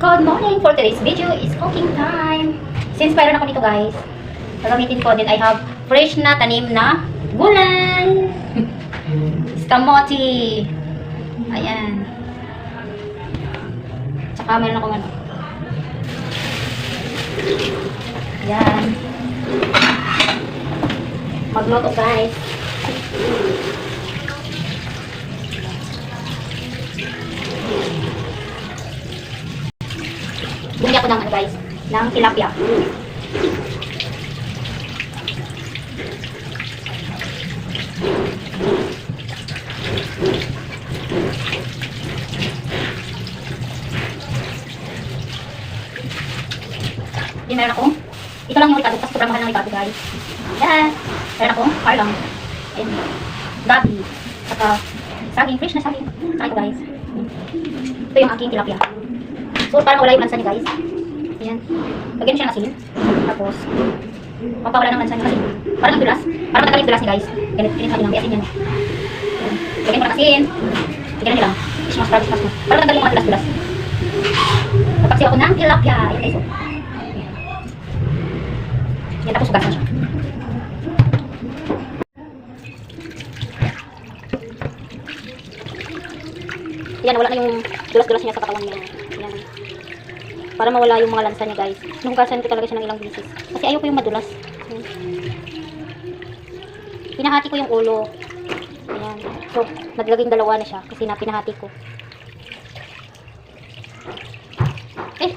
Good morning! For today's video is cooking time. Since mayroon ako nito guys, gagamitin ko din I have fresh na tanim na gulay. Kamote. Ayan. Tsaka meron akong ano. Ayan. Magluto guys. Ng ano guys, ng tilapia. Hindi meron akong, ito lang yung ricado kasi sobrang mahal ng ricado guys. Yan. Meron akong parlang, and gabi, saka saging, fresh na saging. Ito guys. Ito yung aking tilapia. So, parang wala yung lansa niya guys. Ayan. Lagyan mo siya ng asin. Tapos, papawala ng lansa niya kasi parang ang dulas. Parang matagal yung dulas niya guys. Ganit, ganit natin lang. May asin yan. Lagyan mo ng asin. Lagyan nyo lang. Fish mas parang mas Parang matagal yung mga dulas-dulas. Napagsiw ako ng tilapia. Ayan guys. Oh. Ayan, tapos hugasan siya. Yan, wala na yung dulas-dulas niya sa katawan niya. Para mawala yung mga lansa niya, guys. Nuhugasan ko talaga siya ng ilang bisis. Kasi ayoko yung madulas. Pinahati ko yung ulo. Ayan. So, naglaging dalawa na siya kasi na pinahati ko. Eh!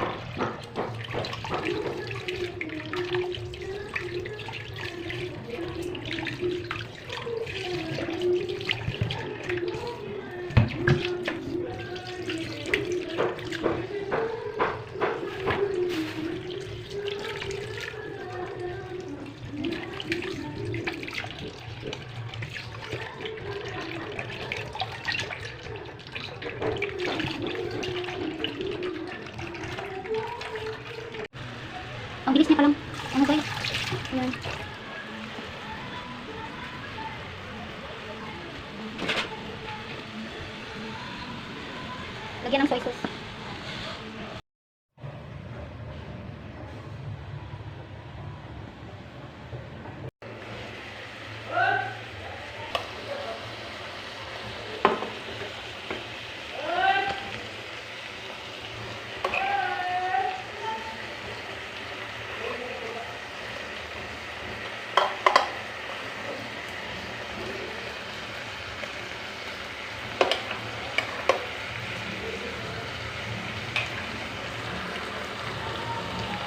Ang bilis niya palang. Ano guys? Ayan. Lagyan ng soy sauce.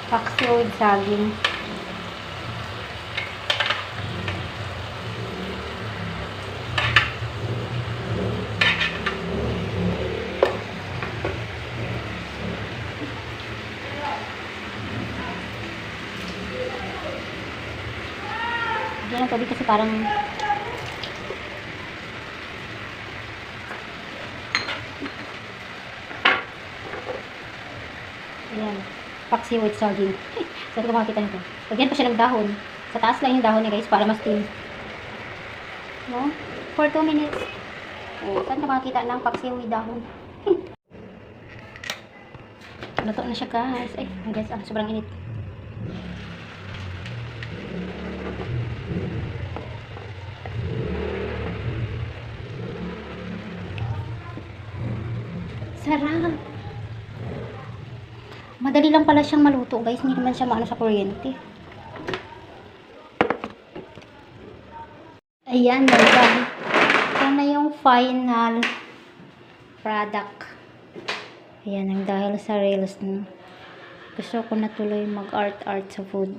Paksiw with saging. Diyan ang kasi parang Ayan. Paksi with saging. Saan ko makakita nito? Lagyan pa siya ng dahon. Sa taas lang yung dahon niya guys para mas thin. No? For 2 minutes. Oh, saan ka makakita ng paksi with dahon? Luto na siya guys. Ay, guys, ah, sobrang init. Sarap. Madali lang pala siyang maluto, guys. Hindi naman siya maano sa kuryente. Ayan, guys. Ito na yung final product. Ayan, ang dahil sa reels na gusto ko na tuloy mag-art-art sa food.